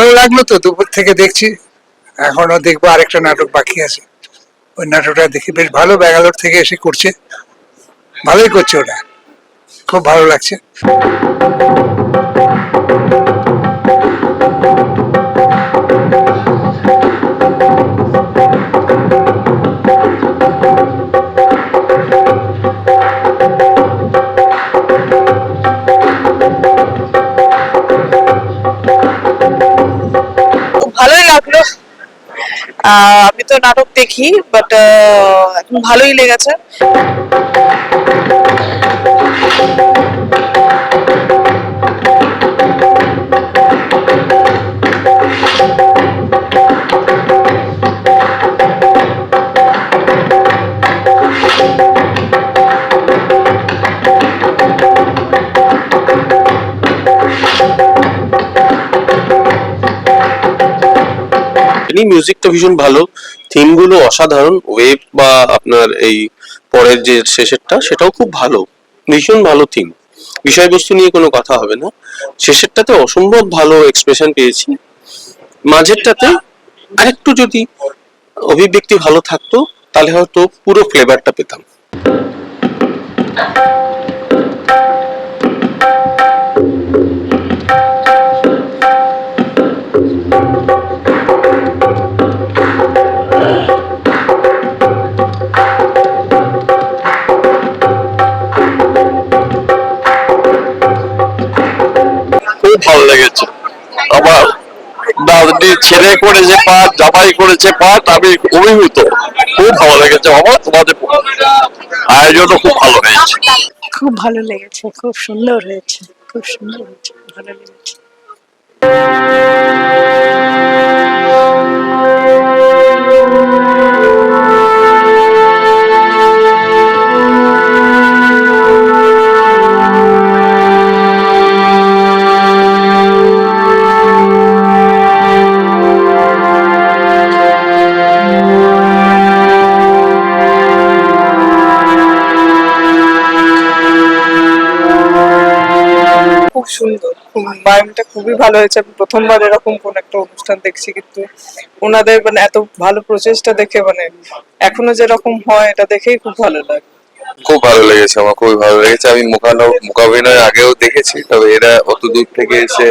ভালো লাগল তো দুপুর থেকে দেখছি। এখনও দেখব আরেকটা নাটক বাকি আছে। ওই নাটকটা দেখি বেশ ভালো ব্যাঙ্গালোর থেকে এসে করছে। ভালোই করছে ওটা। খুব ভালো লাগছে। তো নাটক দেখি বাট এখন ভালোই লেগেছে। মিউজিকটা ভীষণ ভালো। থিমগুলো অসাধারণ, ওয়েব বা আপনার এই পরের যে শেষেরটা, সেটাও খুব ভালো, ভীষণ ভালো থিম। বিষয়বস্তু নিয়ে কোনো কথা হবে না। শেষেরটাতে অসম্ভব ভালো এক্সপ্রেশন পেয়েছি। মাঝেরটাতে আরেকটু যদি অভিব্যক্তি ভালো থাকতো, তাহলে হয়তো পুরো ফ্লেভারটা পেতাম। ভালো লেগেছে। আমার দাদি ছেলে করেছে পাঠ জামাই করেছে পাঠ আমি অভিভূত। খুব ভালো লেগেছে আমার তোমাদের আয়োজনও খুব ভালো হয়েছে। খুব ভালো লেগেছে, খুব সুন্দর হয়েছে, খুব সুন্দর হয়েছে, ভালো লেগেছে। সুন্দর। খুব এনভায়রনমেন্টটা খুবই ভালো হয়েছে। আমি প্রথমবার এরকম কোন একটা অনুষ্ঠান দেখছি কিন্তু ওনাদের মানে এত ভালো প্রচেষ্টা দেখে মানে এখনও যেরকম হয় এটা দেখেই খুব ভালো লাগে। খুব ভালো লেগেছে আমার খুবই ভালো লেগেছে। আমি মুখানো মুখাভিনয় আগেও দেখেছি তবে এরা অত দূর থেকে এসে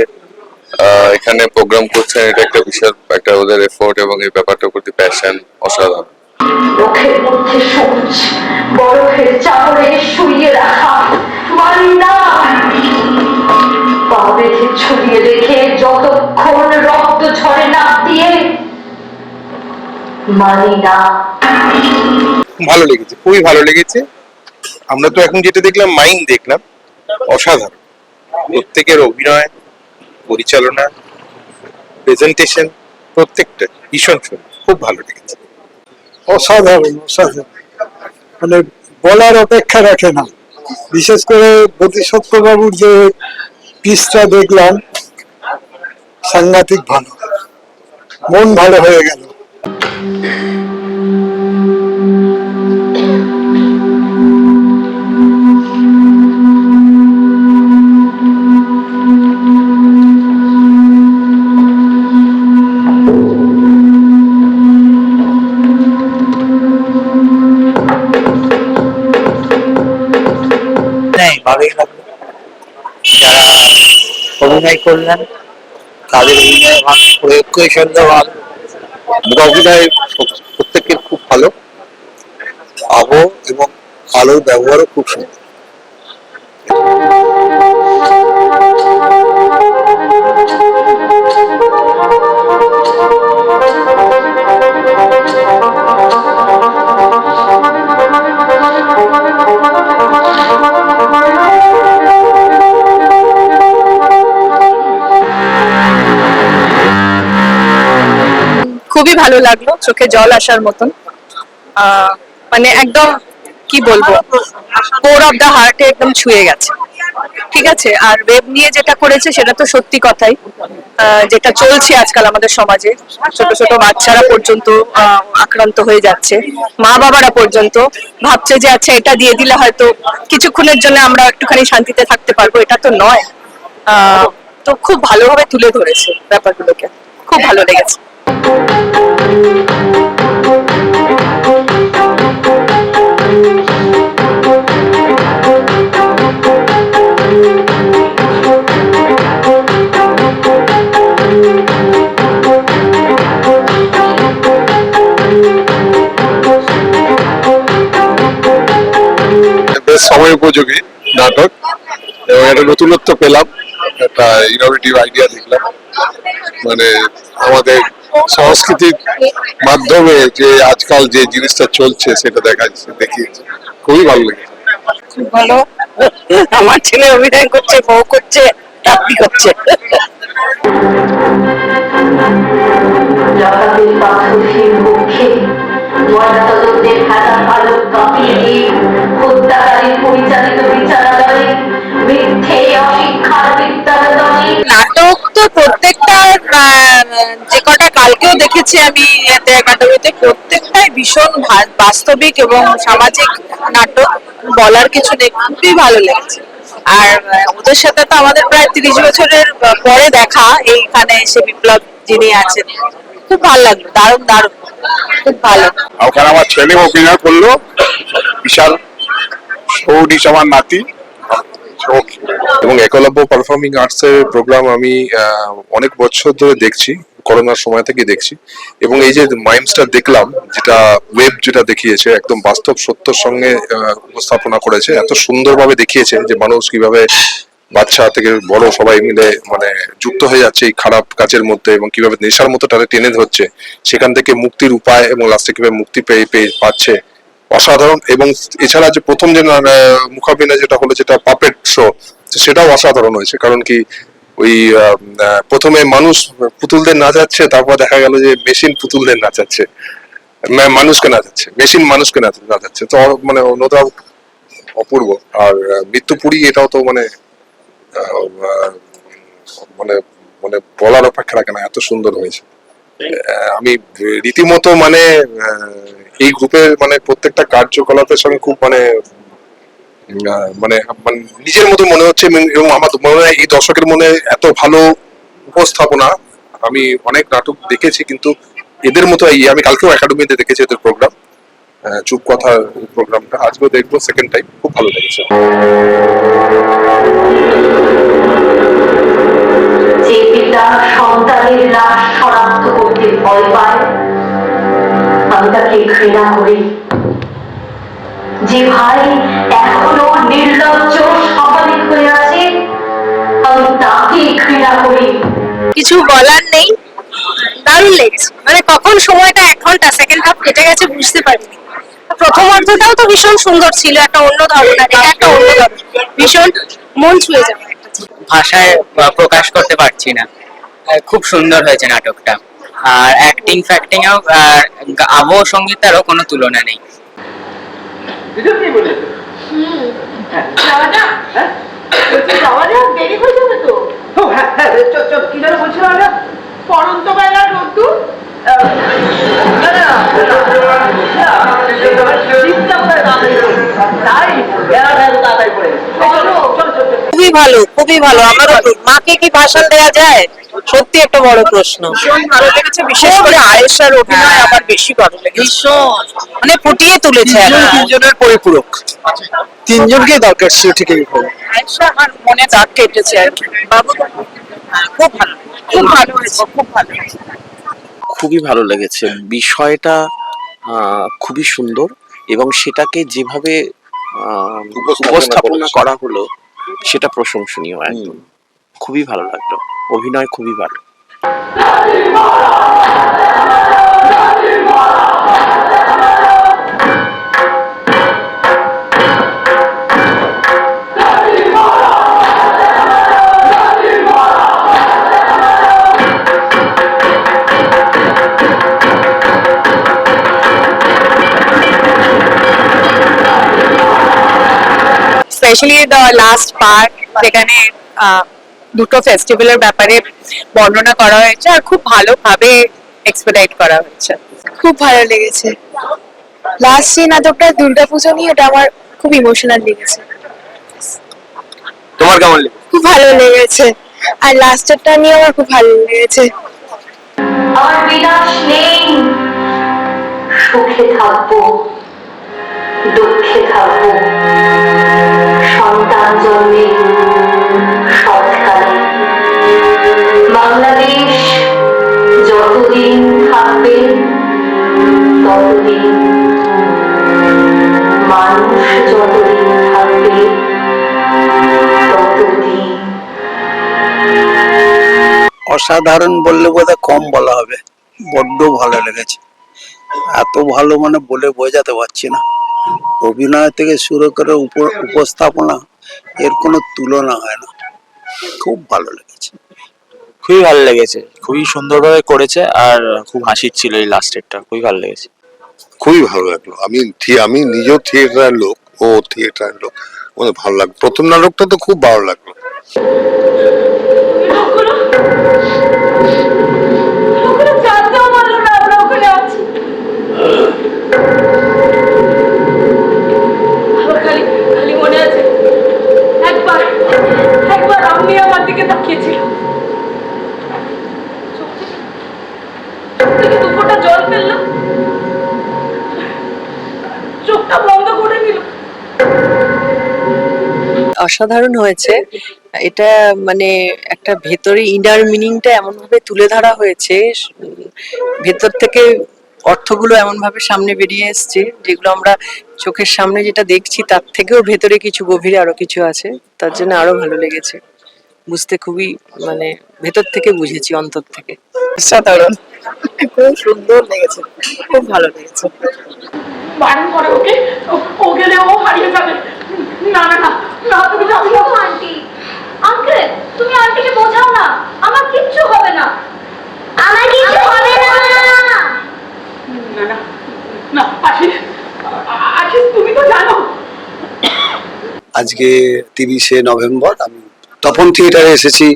আহ, এখানে প্রোগ্রাম করছেন এটা একটা বিশাল একটা ওদের এফোর্ট এবং এই ব্যাপারটার প্রতি প্যাশন অসাধারণ। মুখের মধ্যে সবুজ বরফের চাপড়ে শুইয়ে রাখা মানি না পা বেঁধে ছড়িয়ে রেখে যতক্ষণ রক্ত ঝরে নাক দিয়ে মানি না। ভালো লেগেছে খুবই ভালো লেগেছে। আমরা তো এখন যেটা দেখলাম মাইন্ড দেখলাম অসাধারণ। প্রত্যেকের অভিনয় পরিচালনা প্রেজেন্টেশন প্রত্যেকটা ভীষণ সুন্দর খুব ভালো লেগেছে। অসাধারণ অসাধারণ। মানে বলার অপেক্ষা রাখে না। বিশেষ করে বাবুর যে পিসটা দেখলাম সাংঘাতিক ভালো। মন ভালো হয়ে গেল। করলেন। তাদের অভিনয় ভাগ প্রয়োগ সন্ধ্যা ভাগ অভিনয় প্রত্যেকের খুব ভালো। আহ এবং আলোর ব্যবহারও খুব সুন্দর। Thank you. খুবই ভালো লাগল, চোখে জল আসার মতন। মানে একদম, কি বলব কোর অফ দা হার্টে একদম ছুঁয়ে গেছে। ঠিক আছে? আর ওয়েব নিয়ে যেটা করেছে, সেটা তো সত্যি কথাই। যেটা চলছে আজকাল আমাদের সমাজে, ছোট ছোট বাচ্চারা পর্যন্ত আক্রান্ত হয়ে যাচ্ছে। মা বাবারা পর্যন্ত ভাবছে যে আচ্ছা এটা দিয়ে দিলে হয়তো কিছুক্ষণের জন্য আমরা একটুখানি শান্তিতে থাকতে পারব। এটা তো নয়। তো খুব ভালোভাবে তুলে ধরেছে ব্যাপারগুলোকে। খুব ভালো লেগেছে। সময় উপযোগী নাটক এবং একটা নতুনত্ব পেলাম একটা ইনোভেটিভ আইডিয়া দেখলাম। মানে আমাদের সংস্কৃতির মাধ্যমে যে আজকাল যে জিনিসটা চলছে সেটা দেখা যাচ্ছে দেখিয়েছে। খুবই ভালো লেগেছে। খুব ভালো আমার ছেলে অভিনয় করছে বউ করছে চাকরি করছে। জগতের পাথরশীল পক্ষে ময়নাতদন্তের হাতা আলো কাঁপিয়ে দিয়ে হত্যাকারী পরিচালিত বিচারালয়ে মিথ্যে তো প্রত্যেকটা যে কটা কালকেও দেখেছি আমি একাডেমিতে, প্রত্যেকটাই ভীষণ বাস্তবিক এবং সামাজিক নাটক বলার কিছু নেই, খুবই ভালো লেগেছে। আর ওদের সাথে তো আমাদের প্রায় তিরিশ বছরের পরে দেখা, এইখানে এসে বিপ্লব যিনি আছেন, খুব ভালো লাগল, দারুণ দারুণ, খুব ভালো। ওখানে আমার ছেলে অভিনয় করল, বিশাল সৌরিশ আমার নাতি। এবং একলব্য পারফর্মিং আর্টস এর প্রোগ্রাম আমি অনেক বছর ধরে দেখছি, করোনার সময় থেকে দেখছি। এবং এই যে মাইমসটা দেখলাম, যেটা ওয়েব যেটা দেখিয়েছে, একদম বাস্তব সত্যর সঙ্গে উপস্থাপনা করেছে, এত সুন্দরভাবে দেখিয়েছে যে মানুষ কীভাবে বাচ্চা থেকে বড় সবাই মিলে মানে যুক্ত হয়ে যাচ্ছে এই খারাপ কাজের মধ্যে এবং কীভাবে নেশার মতো তারা টেনে ধরছে, সেখান থেকে মুক্তির উপায় এবং লাস্টে কীভাবে মুক্তি পেয়ে পেয়ে পাচ্ছে। অসাধারণ এবং এছাড়া যে প্রথম যে মুখাভিনয় যেটা হলো যেটা পাপেট শো সেটাও অসাধারণ হয়েছে। কারণ কি ওই প্রথমে মানুষ পুতুলদের নাচাচ্ছে তারপর দেখা গেল যে মেশিন পুতুলদের নাচাচ্ছে। মানুষকে নাচাচ্ছে মেশিন মানুষকে নাচ- নাচাচ্ছে। তো মানে ডাউট অপূর্ব। আর মৃত্যুপুরী এটাও তো মানে মানে মানে বলার অপেক্ষা রাখে না এত সুন্দর হয়েছে। আমি রীতিমতো মানে এই গ্রুপের মানে প্রত্যেকটা কার্যকলাপের সঙ্গে খুব মানে মানে নিজের মতো মনে হচ্ছে এবং- আমার মনে হয় এই দর্শকের মনে এত ভালো উপস্থাপনা, আমি অনেক নাটক দেখেছি কিন্তু এদের মতো এই, আমি কালকেও একাডেমিতে দেখেছি এদের প্রোগ্রাম চুপ কথা প্রোগ্রামটা আজকেও দেখব সেকেন্ড টাইম খুব ভালো লেগেছে। সন্তানের লাশ শনাক্ত করতে ভয় পায় আমি তাকে ঘৃণা করি। যে ভাই এখনও নির্লজ্জ স্বাভাবিক হয়ে আছে আমি তাকে ঘৃণা করি। কিছু বলার নেই। দারুণ লেগেছে। মানে কখন সময়টা এক ঘণ্টা সেকেন্ড হাফ কেটে গেছে বুঝতে পারিনি। প্রথম অর্ধটাও তো ভীষণ সুন্দর ছিল একটা অন্য ধরনের এটা একটা অন্য ধরনের ভীষণ মন ছুঁয়ে যাবে। ভাষায় প্রকাশ করতে পারছি না। খুব সুন্দর হয়েছে নাটকটা। আর অ্যাক্টিং ফ্যাক্টিং এও আর আবহ সঙ্গীতেরও কোনো তুলনা নেই। পরন্ত রোদ্দুর খুবই ভালো খুবই ভালো। আমারও মাকে কি ভাষণ দেওয়া যায়? সত্যি একটা বড় প্রশ্ন। ভীষণ ভালো লেগেছে বিশেষ করে আয়েশার অভিনয় আমার বেশি ভালো লেগেছে। মানে ফুটিয়ে তুলেছে একদম। তিনজনের পরিপূরক। তিনজনকেই দরকার ছিল ঠিক এই আয়েশা আমার মনে দাগ কেটেছে আর কি। বাবু হ্যাঁ, খুব ভালো। খুব ভালো হয়েছে খুব ভালো হয়েছে। খুবই ভালো লেগেছে। বিষয়টা আহ, খুবই সুন্দর এবং সেটাকে যেভাবে আহ, উপস্থাপনা উপস্থাপনা করেছে। করা হলো সেটা প্রশংসনীয় একদম। খুবই ভালো লাগল। অভিনয় খুবই ভালো। স্পেশালি দ্য লাস্ট পার্ট যেখানে দুটো ফেস্টিভ্যালের ব্যাপারে বর্ণনা করা হয়েছে আর খুব ভালোভাবে এক্সপেডাইট করা হয়েছে। খুব ভালো লেগেছে। লাস্ট যে নাটকটা দুর্গাপুজো নিয়ে ওটা আমার খুব ইমোশনাল লেগেছে। তোমার কেমন লেগেছে? খুব ভালো লেগেছে। আর লাস্টেরটা নিয়ে আমার খুব ভালো লেগেছে। আর বিনাশ নেই। সুখে থাকব দুঃখে থাকব। সন্তান জন্মে অসাধারণ বললে বোধহয় কম বলা হবে। বড্ড ভালো লেগেছে। এত ভালো মানে বলে বোঝাতে পারছি না। অভিনয় থেকে শুরু করে উপ- উপস্থাপনা এর কোনো তুলনা হয় না। খুব ভালো লেগেছে। খুবই ভালো লেগেছে। খুবই সুন্দরভাবে করেছে আর খুব হাসির ছিল এই লাস্টেরটা খুবই ভালো লেগেছে। খুবই ভালো লাগল। আমি আমি নিজেও থিয়েটারের লোক ও থিয়েটারের লোক। আমাদের ভালো লাগল। প্রথম নাটকটা তো খুব ভালো লাগল। অসাধারণ হয়েছে। এটা মানে একটা ভেতরে ইনার মিনিংটা এমন ভাবে তুলে ধরা হয়েছে ভেতর থেকে অর্থগুলো এমন ভাবে সামনে বেরিয়ে এসছে যেগুলো আমরা চোখের সামনে যেটা দেখছি তার থেকেও ভেতরে কিছু গভীরে আরও কিছু আছে তার জন্য আরও ভালো লেগেছে। বুঝতে খুবই মানে ভেতর থেকে বুঝেছি অন্তর থেকে। সাধারণ খুব সুন্দর লেগেছে খুব ভালো লেগেছে। বারণ করে ওকে ও- গেলে ও হারিয়ে যাবে। না না না না তুমি যাবে না। আন্টি। আঙ্কেল তুমি আন্টিকে বোঝাও না। আমার কিচ্ছু হবে না। আমার কিচ্ছু হবে না। না না না আশিস আশিস তুমি তো জানো। আজকে তিরিশে নভেম্বর আমি তপন থিয়েটারে এসেছি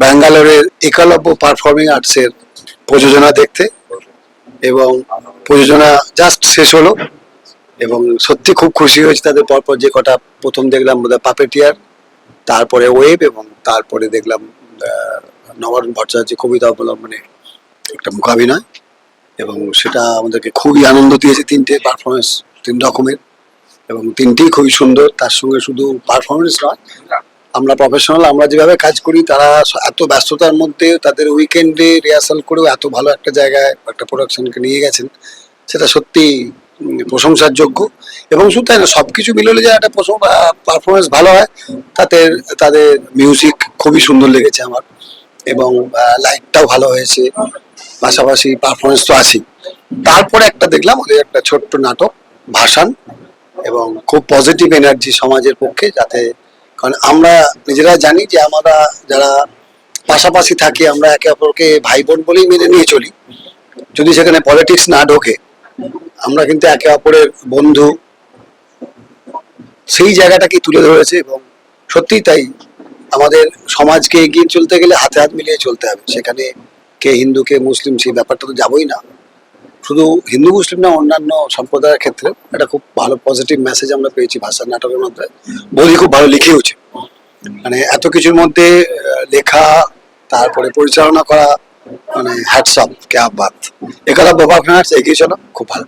ব্যাঙ্গালোরের একলব্য পারফর্মিং আর্টসের প্রযোজনা দেখতে এবং প্রযোজনা জাস্ট শেষ হলো এবং সত্যি খুব খুশি হয়েছে তাদের পরপর যে কটা প্রথম দেখলাম বোধহয় পাপেটিয়ার। তারপরে ওয়েব এবং তারপরে দেখলাম নবারুণ ভট্টাচার্য কবিতা অবলম্বনে একটা মূকাভিনয় এবং সেটা আমাদেরকে খুবই আনন্দ দিয়েছে তিনটে পারফরমেন্স তিন রকমের এবং তিনটেই খুবই সুন্দর। তার সঙ্গে শুধু পারফরমেন্স নয়, আমরা প্রফেশনাল আমরা যেভাবে কাজ করি, তারা এত ব্যস্ততার মধ্যে তাদের উইকেন্ডে রিহার্সাল করেও এত ভালো একটা জায়গায় একটা প্রোডাকশনকে নিয়ে গেছেন। সেটা সত্যি প্রশংসার যোগ্য এবং শুধু তাই না সব কিছু মিললে যে একটা পারফরমেন্স ভালো হয়, তাতে, তাদের মিউজিক খুবই সুন্দর লেগেছে আমার। এবং লাইটটাও ভালো হয়েছে। পাশাপাশি পারফরমেন্স তো আছেই। তারপরে একটা দেখলাম, ওদের একটা ছোট্ট নাটক ভাষণ এবং খুব পজিটিভ এনার্জি সমাজের পক্ষে, যাতে, কারণ আমরা নিজেরা জানি যে আমরা যারা পাশাপাশি থাকি, আমরা একে অপরকে ভাই বোন বলেই মেনে নিয়ে চলি। যদি সেখানে পলিটিক্স না ঢোকে আমরা কিন্তু একে অপরের বন্ধু। সেই জায়গাটাকে তুলে ধরেছে এবং সত্যিই তাই আমাদের সমাজকে এগিয়ে চলতে গেলে হাতে হাত মিলিয়ে চলতে হবে। সেখানে কে হিন্দু, কে মুসলিম, সেই ব্যাপারটা তো যাবোই না। শুধু হিন্দু, মুসলিম না, অন্যান্য সম্প্রদায়ের ক্ষেত্রে একটা খুব ভালো পজিটিভ মেসেজ আমরা পেয়েছি ভাষার নাটকের মধ্যে বৌদি খুব ভালো লিখেওছে মানে এত কিছুর মধ্যে লেখা, তারপরে পরিচালনা করা মানে হ্যাটসঅপ কে আবাদ এখানে বাবা এগিয়ে চলো, খুব ভালো।